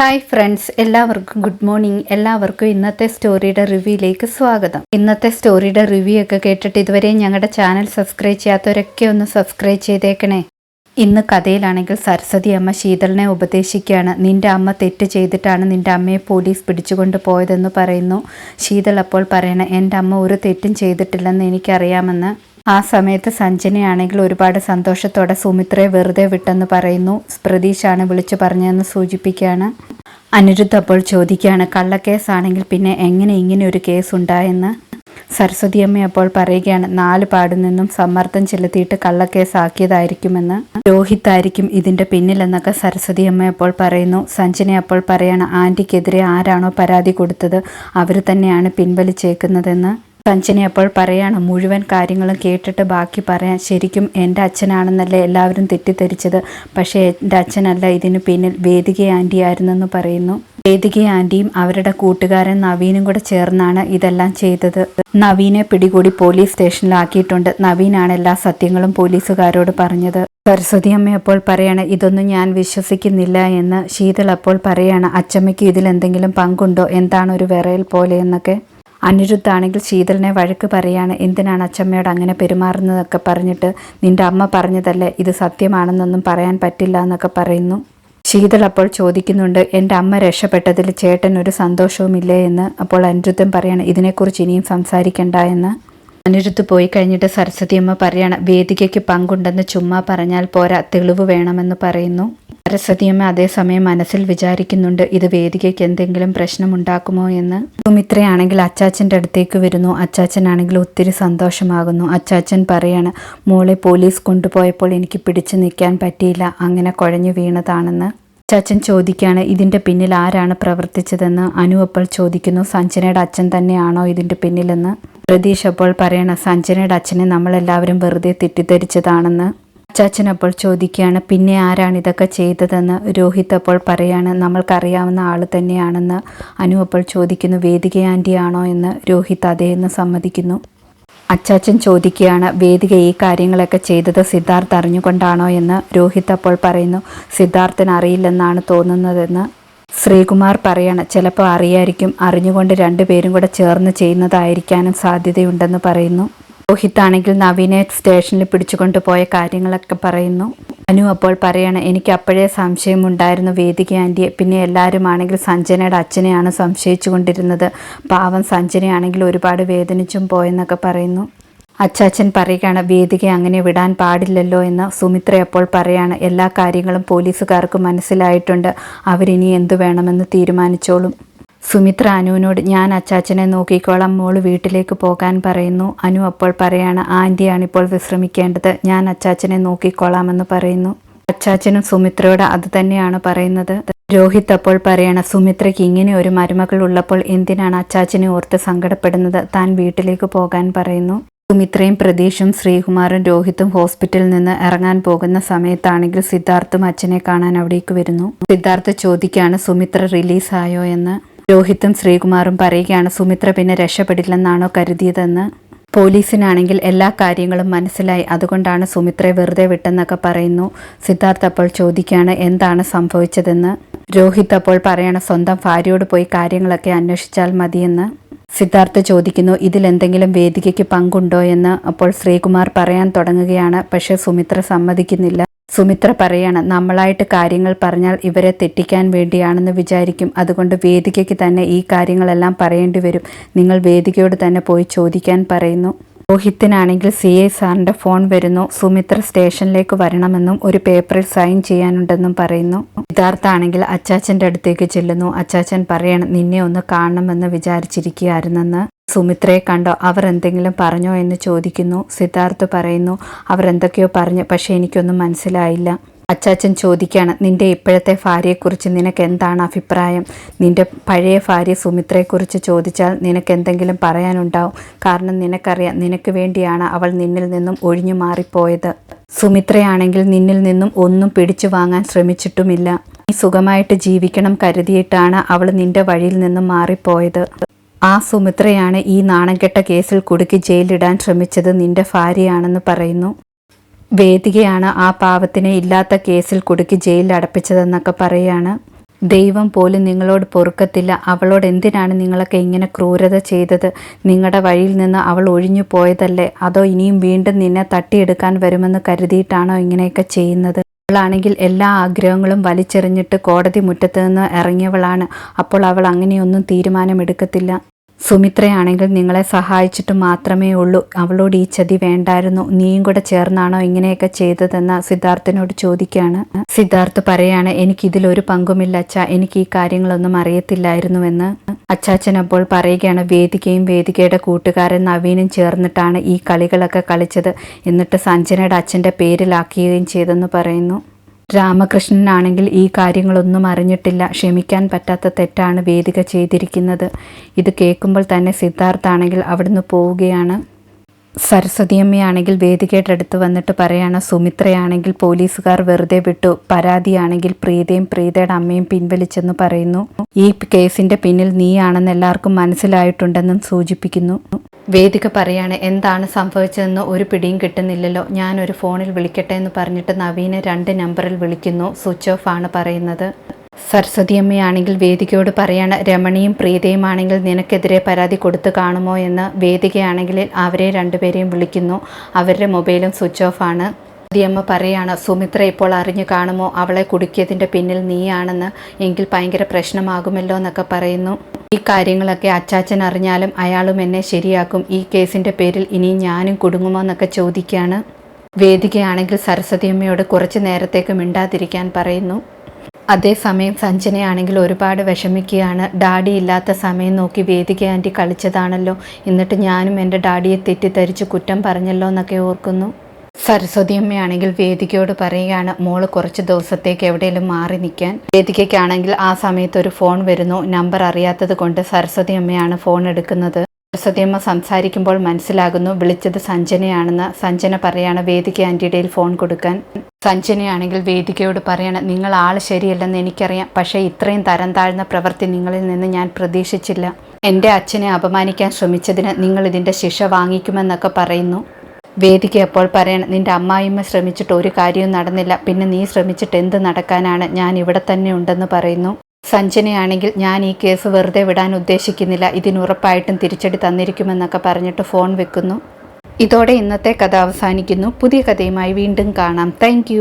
Hi friends എല്ലാവർക്കും good morning. എല്ലാവർക്കും ഇന്നത്തെ സ്റ്റോറിയുടെ റിവ്യൂയിലേക്ക് സ്വാഗതം. ഇന്നത്തെ സ്റ്റോറിയുടെ റിവ്യൂ ഒക്കെ കേട്ടിട്ട് ഇതുവരെ ഞങ്ങളുടെ ചാനൽ സബ്സ്ക്രൈബ് ചെയ്യാത്തവരൊക്കെ ഒന്ന് സബ്സ്ക്രൈബ് ചെയ്തേക്കണേ. ഇന്ന് കഥയിലാണെങ്കിൽ സരസ്വതി അമ്മ ശീതളിനെ ഉപദേശിക്കുകയാണ്. നിന്റെ അമ്മ തെറ്റ് ചെയ്തിട്ടാണ് നിന്റെ അമ്മയെ പോലീസ് പിടിച്ചുകൊണ്ട് പോയതെന്ന് പറയുന്നു. ശീതൾ അപ്പോൾ പറയണ എന്റെ അമ്മ ഒരു തെറ്റും ചെയ്തിട്ടില്ലെന്ന് എനിക്കറിയാമെന്ന്. ആ സമയത്ത് സഞ്ജനയാണെങ്കിൽ ഒരുപാട് സന്തോഷത്തോടെ സുമിത്രയെ വെറുതെ വിട്ടെന്ന് പറയുന്നു. പ്രതീഷാണ് വിളിച്ചു പറഞ്ഞതെന്ന് സൂചിപ്പിക്കുകയാണ്. അനിരുദ്ധ അപ്പോൾ ചോദിക്കുകയാണ് കള്ളക്കേസാണെങ്കിൽ പിന്നെ എങ്ങനെ ഇങ്ങനെ ഒരു കേസ് ഉണ്ടായെന്ന്? സരസ്വതിയമ്മ അപ്പോൾ പറയുകയാണ് നാല് പാടിൽ നിന്നും സമ്മർദ്ദം ചെലുത്തിയിട്ട് കള്ളക്കേസാക്കിയതായിരിക്കുമെന്ന് രോഹിത്തായിരിക്കും ഇതിന്റെ പിന്നിലെന്നൊക്കെ സരസ്വതിയമ്മ അപ്പോൾ പറയുന്നു. സഞ്ജന അപ്പോൾ പറയാണ് ആന്റിക്കെതിരെ ആരാണോ പരാതി കൊടുത്തത് അവർ തന്നെയാണ് പിൻവലിച്ചേക്കുന്നതെന്ന്. സഞ്ജന അപ്പോൾ പറയാണ് മുഴുവൻ കാര്യങ്ങളും കേട്ടിട്ട് ബാക്കി പറയാൻ ശരിക്കും എന്റെ അച്ഛനാണെന്നല്ലേ എല്ലാവരും തെറ്റിദ്ധരിച്ചത്. പക്ഷേ എന്റെ അച്ഛനല്ല ഇതിന് പിന്നിൽ വേദിക ആന്റി ആയിരുന്നെന്ന് പറയുന്നു. വേദിക ആന്റിയും അവരുടെ കൂട്ടുകാരൻ നവീനും കൂടെ ചേർന്നാണ് ഇതെല്ലാം ചെയ്തത്. നവീനെ പിടികൂടി പോലീസ് സ്റ്റേഷനിലാക്കിയിട്ടുണ്ട്. നവീനാണ് എല്ലാ സത്യങ്ങളും പോലീസുകാരോട് പറഞ്ഞത്. സരസ്വതി അമ്മ അപ്പോൾ പറയാണ് ഇതൊന്നും ഞാൻ വിശ്വസിക്കുന്നില്ല എന്ന്. ശീതൾ അപ്പോൾ പറയാണ് അച്ചമ്മയ്ക്ക് ഇതിൽ എന്തെങ്കിലും പങ്കുണ്ടോ? എന്താണ് ഒരു വിറയൽ പോലെ എന്നൊക്കെ? അനിരുദ്ധാണെങ്കിൽ ശീതളിനെ വഴക്ക് പറയാണ് എന്തിനാണ് അച്ചമ്മയോട് അങ്ങനെ പെരുമാറുന്നതൊക്കെ പറഞ്ഞിട്ട് നിന്റെ അമ്മ പറഞ്ഞതല്ലേ ഇത് സത്യമാണെന്നൊന്നും പറയാൻ പറ്റില്ല എന്നൊക്കെ പറയുന്നു. ശീതൾ അപ്പോൾ ചോദിക്കുന്നുണ്ട് എന്റെ അമ്മ രക്ഷപ്പെട്ടതിൽ ചേട്ടൻ ഒരു സന്തോഷവുമില്ലേ? എന്ന് അപ്പോൾ അനിരുദ്ധൻ പറയാണ് ഇതിനെക്കുറിച്ച് ഇനിയും സംസാരിക്കണ്ട എന്ന്. അനിരുദ്ധ് പോയി കഴിഞ്ഞിട്ട് സരസ്വതിയമ്മ പറയാണ് വേദികയ്ക്ക് പങ്കുണ്ടെന്ന് ചുമ്മാ പറഞ്ഞാൽ പോരാ തെളിവ് വേണമെന്ന് പറയുന്നു. സരസ്വതിയമ്മ അതേസമയം മനസ്സിൽ വിചാരിക്കുന്നുണ്ട് ഇത് വേദികയ്ക്ക് എന്തെങ്കിലും പ്രശ്നമുണ്ടാക്കുമോ എന്ന്. സുമിത്രയാണെങ്കിൽ അച്ചാച്ചന്റെ അടുത്തേക്ക് വരുന്നു. അച്ചാച്ചനാണെങ്കിൽ ഒത്തിരി സന്തോഷമാകുന്നു. അച്ചാച്ചൻ പറയാണ് മോളെ പോലീസ് കൊണ്ടുപോയപ്പോൾ എനിക്ക് പിടിച്ചു നിൽക്കാൻ പറ്റിയില്ല അങ്ങനെ കുഴഞ്ഞു വീണതാണെന്ന്. അച്ചാച്ചൻ ചോദിക്കുകയാണ് ഇതിന്റെ പിന്നിൽ ആരാണ് പ്രവർത്തിച്ചതെന്ന്? അനു അപ്പോൾ ചോദിക്കുന്നു സഞ്ജനയുടെ അച്ഛൻ തന്നെയാണോ ഇതിന്റെ പിന്നിലെന്ന്? പ്രതീഷ് അപ്പോൾ പറയണ സഞ്ജനയുടെ അച്ഛനെ നമ്മളെല്ലാവരും വെറുതെ തെറ്റിദ്ധരിച്ചതാണെന്ന്. അച്ചാച്ചൻ അപ്പോൾ ചോദിക്കുകയാണ് പിന്നെ ആരാണ് ഇതൊക്കെ ചെയ്തതെന്ന്? രോഹിത് അപ്പോൾ പറയാണ് നമ്മൾക്കറിയാവുന്ന ആൾ തന്നെയാണെന്ന്. അനു അപ്പോൾ ചോദിക്കുന്നു വേദിക ആന്റി ആണോ എന്ന് രോഹിത് അതേന്ന് സമ്മതിക്കുന്നു. അച്ചാച്ചൻ ചോദിക്കുകയാണ് വേദിക ഈ കാര്യങ്ങളൊക്കെ ചെയ്തത് സിദ്ധാർത്ഥ് അറിഞ്ഞുകൊണ്ടാണോ? എന്ന് രോഹിത് അപ്പോൾ പറയുന്നു സിദ്ധാർത്ഥന് അറിയില്ലെന്നാണ് തോന്നുന്നതെന്ന്. ശ്രീകുമാർ പറയണം ചിലപ്പോൾ അറിയായിരിക്കും. അറിഞ്ഞുകൊണ്ട് രണ്ടുപേരും കൂടെ ചേർന്ന് ചെയ്യുന്നതായിരിക്കാനും സാധ്യതയുണ്ടെന്ന് പറയുന്നു. രോഹിത്താണെങ്കിൽ നവീനെ സ്റ്റേഷനിൽ പിടിച്ചുകൊണ്ട് പോയ കാര്യങ്ങളൊക്കെ പറയുന്നു. അനു അപ്പോൾ പറയണം എനിക്ക് അപ്പോഴേ സംശയമുണ്ടായിരുന്നു വേദിക ആന്റിയെ. പിന്നെ എല്ലാവരും ആണെങ്കിൽ സഞ്ജനയുടെ അച്ഛനെയാണ് സംശയിച്ചു കൊണ്ടിരുന്നത് പാവം സഞ്ജനയാണെങ്കിൽ ഒരുപാട് വേദനിച്ചും പോയെന്നൊക്കെ പറയുന്നു. അച്ചാച്ചൻ പറയുകയാണ് വേദിക അങ്ങനെ വിടാൻ പാടില്ലല്ലോ എന്ന് സുമിത്ര അപ്പോൾ പറയാണ്. എല്ലാ കാര്യങ്ങളും പോലീസുകാർക്ക് മനസ്സിലായിട്ടുണ്ട്. അവരിനി എന്തു വേണമെന്ന് തീരുമാനിച്ചോളും. സുമിത്ര അനുവിനോട് ഞാൻ അച്ചാച്ചനെ നോക്കിക്കോളാം മോൾ വീട്ടിലേക്ക് പോകാൻ പറയുന്നു. അനു അപ്പോൾ പറയാണ് ആന്റിയാണ് ഇപ്പോൾ വിശ്രമിക്കേണ്ടത്. ഞാൻ അച്ചാച്ചനെ നോക്കിക്കോളാമെന്ന് പറയുന്നു. അച്ചാച്ചനും സുമിത്രയോട് അത് തന്നെയാണ് പറയുന്നത്. രോഹിത് അപ്പോൾ പറയണ സുമിത്രയ്ക്ക് ഇങ്ങനെ ഒരു മരുമകൾ ഉള്ളപ്പോൾ എന്തിനാണ് അച്ചാച്ചനെ ഓർത്ത് സങ്കടപ്പെടുന്നത്? താൻ വീട്ടിലേക്ക് പോകാൻ പറയുന്നു. സുമിത്രയും പ്രതീഷും ശ്രീകുമാറും രോഹിത്തും ഹോസ്പിറ്റലിൽ നിന്ന് ഇറങ്ങാൻ പോകുന്ന സമയത്താണെങ്കിൽ സിദ്ധാർത്ഥും അച്ഛനെ കാണാൻ അവിടേക്ക് വരുന്നു. സിദ്ധാർത്ഥ് ചോദിക്കാണ് സുമിത്ര റിലീസായോ എന്ന്. രോഹിത്തും ശ്രീകുമാറും പറയുകയാണ് സുമിത്ര പിന്നെ രക്ഷപ്പെടില്ലെന്നാണോ കരുതിയതെന്ന്? പോലീസിനാണെങ്കിൽ എല്ലാ കാര്യങ്ങളും മനസ്സിലായി. അതുകൊണ്ടാണ് സുമിത്രയെ വെറുതെ വിട്ടെന്നൊക്കെ പറയുന്നു. സിദ്ധാർത്ഥ് അപ്പോൾ ചോദിക്കുകയാണ് എന്താണ് സംഭവിച്ചതെന്ന്? രോഹിത് അപ്പോൾ പറയണം സ്വന്തം ഭാര്യയോട് പോയി കാര്യങ്ങളൊക്കെ അന്വേഷിച്ചാൽ മതിയെന്ന്. സിദ്ധാർത്ഥ് ചോദിക്കുന്നു ഇതിലെന്തെങ്കിലും വേദികയ്ക്ക് പങ്കുണ്ടോ എന്ന്? അപ്പോൾ ശ്രീകുമാർ പറയാൻ തുടങ്ങുകയാണ് പക്ഷേ സുമിത്ര സമ്മതിക്കുന്നില്ല. സുമിത്ര പറയാണ് നമ്മളായിട്ട് കാര്യങ്ങൾ പറഞ്ഞാൽ ഇവരെ തെറ്റിക്കാൻ വേണ്ടിയാണെന്ന് വിചാരിക്കും. അതുകൊണ്ട് വേദികയ്ക്ക് തന്നെ ഈ കാര്യങ്ങളെല്ലാം പറയേണ്ടി വരും. നിങ്ങൾ വേദികയോട് തന്നെ പോയി ചോദിക്കാൻ പറയുന്നു. രോഹിത്തിനാണെങ്കിൽ സി ഐ സാറിന്റെ ഫോൺ വരുന്നു. സുമിത്ര സ്റ്റേഷനിലേക്ക് വരണമെന്നും ഒരു പേപ്പറിൽ സൈൻ ചെയ്യാനുണ്ടെന്നും പറയുന്നു. യഥാർത്ഥാണെങ്കിൽ അച്ചാച്ചന്റെ അടുത്തേക്ക് ചെല്ലുന്നു. അച്ചാച്ചൻ പറയണം നിന്നെ ഒന്ന് കാണണമെന്ന് വിചാരിച്ചിരിക്കുകയായിരുന്നെന്ന്. സുമിത്രയെ കണ്ടോ അവർ എന്തെങ്കിലും പറഞ്ഞോ? എന്ന് ചോദിക്കുന്നു. സിദ്ധാർത്ഥ് പറയുന്നു അവർ എന്തൊക്കെയോ പറഞ്ഞു പക്ഷേ എനിക്കൊന്നും മനസ്സിലായില്ല. അച്ചാച്ചൻ ചോദിക്കുകയാണ് നിന്റെ ഇപ്പോഴത്തെ ഭാര്യയെക്കുറിച്ച് നിനക്ക് എന്താണ് അഭിപ്രായം? നിന്റെ പഴയ ഭാര്യ സുമിത്രയെക്കുറിച്ച് ചോദിച്ചാൽ നിനക്ക് എന്തെങ്കിലും പറയാനുണ്ടാവും. കാരണം നിനക്കറിയാം നിനക്ക് വേണ്ടിയാണ് അവൾ നിന്നിൽ നിന്നും ഒഴിഞ്ഞു മാറിപ്പോയത്. സുമിത്രയാണെങ്കിൽ നിന്നിൽ നിന്നും ഒന്നും പിടിച്ചു വാങ്ങാൻ ശ്രമിച്ചിട്ടുമില്ല. നീ സുഖമായിട്ട് ജീവിക്കണം കരുതിയിട്ടാണ് അവൾ നിന്റെ വഴിയിൽ നിന്നും മാറിപ്പോയത്. ആ സുമിത്രയാണ് ഈ നാണംകെട്ട കേസിൽ കുടുക്കി ജയിലിടാൻ ശ്രമിച്ചത് നിന്റെ ഭാര്യയാണെന്ന് പറയുന്നു. വേദികയാണ് ആ പാവത്തിനെ ഇല്ലാത്ത കേസിൽ കുടുക്കി ജയിലിൽ അടപ്പിച്ചതെന്നൊക്കെ പറയാണ്. ദൈവം പോലും നിങ്ങളോട് പൊറുക്കത്തില്ല. അവളോട് എന്തിനാണ് നിങ്ങളൊക്കെ ഇങ്ങനെ ക്രൂരത ചെയ്തത്? നിങ്ങളുടെ വഴിയിൽ നിന്ന് അവൾ ഒഴിഞ്ഞു പോയതല്ലേ? അതോ ഇനിയും വീണ്ടും നിന്നെ തട്ടിയെടുക്കാൻ വരുമെന്ന് കരുതിയിട്ടാണോ ഇങ്ങനെയൊക്കെ ചെയ്യുന്നത്? അവളാണെങ്കിൽ എല്ലാ ആഗ്രഹങ്ങളും വലിച്ചെറിഞ്ഞിട്ട് കോടതി മുറ്റത്ത് നിന്ന് ഇറങ്ങിയവളാണ്. അപ്പോൾ അവൾ അങ്ങനെയൊന്നും തീരുമാനമെടുക്കത്തില്ല. സുമിത്രയാണെങ്കിൽ നിങ്ങളെ സഹായിച്ചിട്ട് മാത്രമേ ഉള്ളൂ. അവളോട് ഈ ചതി വേണ്ടായിരുന്നു. നീയും കൂടെ ചേർന്നാണോ ഇങ്ങനെയൊക്കെ ചെയ്തതെന്ന് സിദ്ധാർത്ഥനോട് ചോദിക്കുകയാണ്. സിദ്ധാർത്ഥ് പറയാണ് എനിക്കിതിലൊരു പങ്കുമില്ല അച്ഛ. എനിക്ക് ഈ കാര്യങ്ങളൊന്നും അറിയത്തില്ലായിരുന്നുവെന്ന്. അച്ചാച്ചൻ അപ്പോൾ പറയുകയാണ് വേദികയും വേദികയുടെ കൂട്ടുകാരൻ നവീനും ചേർന്നിട്ടാണ് ഈ കളികളൊക്കെ കളിച്ചത്. എന്നിട്ട് സഞ്ജനയുടെ അച്ഛന്റെ പേരിലാക്കുകയും ചെയ്തെന്ന് പറയുന്നു. രാമകൃഷ്ണനാണെങ്കിൽ ഈ കാര്യങ്ങളൊന്നും അറിഞ്ഞിട്ടില്ല. ക്ഷമിക്കാൻ പറ്റാത്ത തെറ്റാണ് വേദിക ചെയ്തിരിക്കുന്നത്. ഇത് കേൾക്കുമ്പോൾ തന്നെ സിദ്ധാർത്ഥാണെങ്കിൽ അവിടുന്ന് പോവുകയാണ്. സരസ്വതിയമ്മയാണെങ്കിൽ വേദികയുടെ അടുത്ത് വന്നിട്ട് പറയാണ് സുമിത്രയാണെങ്കിൽ പോലീസുകാർ വെറുതെ വിട്ടു. പരാതിയാണെങ്കിൽ പ്രീതയും പ്രീതയുടെ അമ്മയും പിൻവലിച്ചെന്ന് പറയുന്നു. ഈ കേസിന്റെ പിന്നിൽ നീയാണെന്ന് എല്ലാവർക്കും മനസ്സിലായിട്ടുണ്ടെന്നും സൂചിപ്പിക്കുന്നു. വേദിക പറയാണ് എന്താണ് സംഭവിച്ചതെന്ന് ഒരു പിടിയും കിട്ടുന്നില്ലല്ലോ. ഞാനൊരു ഫോണിൽ വിളിക്കട്ടെ എന്ന് പറഞ്ഞിട്ട് നവീനെ രണ്ട് നമ്പറിൽ വിളിക്കുന്നു സ്വിച്ച് ഓഫ് ആണ് പറയുന്നത്. സരസ്വതിയമ്മയാണെങ്കിൽ വേദികയോട് പറയാണ് രമണിയും പ്രീതയുമാണെങ്കിൽ നിനക്കെതിരെ പരാതി കൊടുത്തു കാണുമോ എന്ന്. വേദികയാണെങ്കിൽ അവരെ രണ്ടുപേരെയും വിളിക്കുന്നു. അവരുടെ മൊബൈലും സ്വിച്ച് ഓഫ് ആണ്. അമ്മ പറയാണ് സുമിത്ര ഇപ്പോൾ അറിഞ്ഞു കാണുമോ? അവളെ കുടുക്കിയതിന്റെ പിന്നിൽ നീയാണെന്ന്. എങ്കിൽ ഭയങ്കര പ്രശ്നമാകുമല്ലോ എന്നൊക്കെ പറയുന്നു. ഈ കാര്യങ്ങളൊക്കെ അച്ചാച്ചൻ അറിഞ്ഞാലും അയാളും എന്നെ ശരിയാക്കും. ഈ കേസിന്റെ പേരിൽ ഇനി ഞാനും കുടുങ്ങുമോ എന്നൊക്കെ ചോദിക്കുകയാണ് വേദികയാണെങ്കിൽ സരസ്വതിയമ്മയോട് കുറച്ച് നേരത്തേക്ക് മിണ്ടാതിരിക്കാൻ പറയുന്നു. അതേസമയം സഞ്ജനയാണെങ്കിൽ ഒരുപാട് വിഷമിക്കുകയാണ്. ഡാഡി ഇല്ലാത്ത സമയം നോക്കി വേദിക ആന്റി കളിച്ചതാണല്ലോ. എന്നിട്ട് ഞാനും എന്റെ ഡാഡിയെ തെറ്റിദ്ധരിച്ച് കുറ്റം പറഞ്ഞല്ലോ എന്നൊക്കെ ഓർക്കുന്നു. സരസ്വതിയമ്മയാണെങ്കിൽ വേദികയോട് പറയുകയാണ് മോൾ കുറച്ച് ദിവസത്തേക്ക് എവിടെയെങ്കിലും മാറി നിൽക്കാൻ. വേദികയ്ക്കാണെങ്കിൽ ആ സമയത്ത് ഒരു ഫോൺ വരുന്നു നമ്പർ അറിയാത്തത് കൊണ്ട് സരസ്വതി അമ്മയാണ് ഫോൺ എടുക്കുന്നത്. സരസ്വതി അമ്മ സംസാരിക്കുമ്പോൾ മനസ്സിലാകുന്നു വിളിച്ചത് സഞ്ജനയാണെന്ന്. സഞ്ജന പറയാണ് വേദിക ആന്റിയുടെ ഫോൺ കൊടുക്കാൻ. സഞ്ജനയാണെങ്കിൽ വേദികയോട് പറയണം നിങ്ങൾ ആൾ ശരിയല്ലെന്ന് എനിക്കറിയാം പക്ഷേ ഇത്രയും തരം താഴ്ന്ന പ്രവൃത്തി നിങ്ങളിൽ നിന്ന് ഞാൻ പ്രതീക്ഷിച്ചില്ല. എന്റെ അച്ഛനെ അപമാനിക്കാൻ ശ്രമിച്ചതിന് നിങ്ങൾ ഇതിന്റെ ശിക്ഷ വാങ്ങിക്കുമെന്നൊക്കെ പറയുന്നു. വേദിക അപ്പോൾ പറയണം നിന്റെ അമ്മായിമ്മ ശ്രമിച്ചിട്ട് ഒരു കാര്യവും നടന്നില്ല. പിന്നെ നീ ശ്രമിച്ചിട്ട് എന്ത് നടക്കാനാണ്? ഞാൻ ഇവിടെ തന്നെ ഉണ്ടെന്ന് പറയുന്നു. സഞ്ജനയാണെങ്കിൽ ഞാൻ ഈ കേസ് വെറുതെ വിടാൻ ഉദ്ദേശിക്കുന്നില്ല. ഇതിനുറപ്പായിട്ടും തിരിച്ചടി തന്നിരിക്കുമെന്നൊക്കെ പറഞ്ഞിട്ട് ഫോൺ വെക്കുന്നു. ഇതോടെ ഇന്നത്തെ കഥ അവസാനിക്കുന്നു. പുതിയ കഥയുമായി വീണ്ടും കാണാം. താങ്ക്